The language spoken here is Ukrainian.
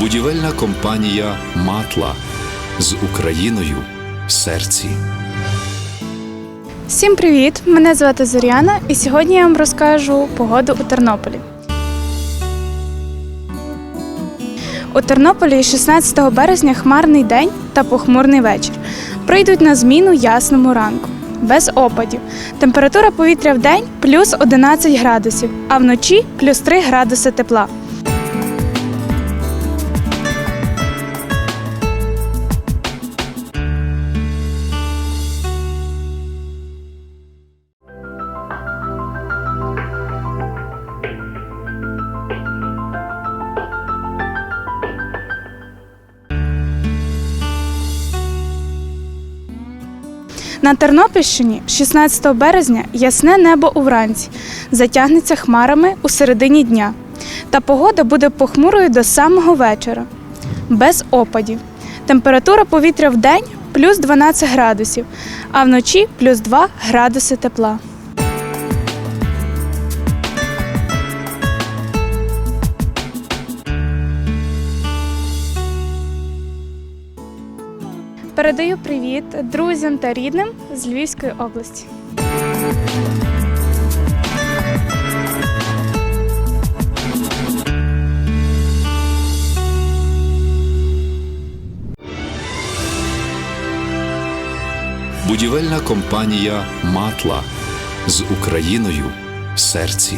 Будівельна компанія Матла з Україною в серці. Всім привіт! Мене звати Зоряна, і сьогодні я вам розкажу погоду у Тернополі. У Тернополі 16 березня хмарний день та похмурний вечір. Прийдуть на зміну ясному ранку. Без опадів. Температура повітря в день плюс 11 градусів, а вночі плюс 3 градуси тепла. На Тернопільщині 16 березня ясне небо увранці, затягнеться хмарами у середині дня. Та погода буде похмурою до самого вечора, без опадів. Температура повітря в день плюс 12 градусів, а вночі плюс 2 градуси тепла. Передаю привіт друзям та рідним з Львівської області. Будівельна компанія Матла з Україною в серці.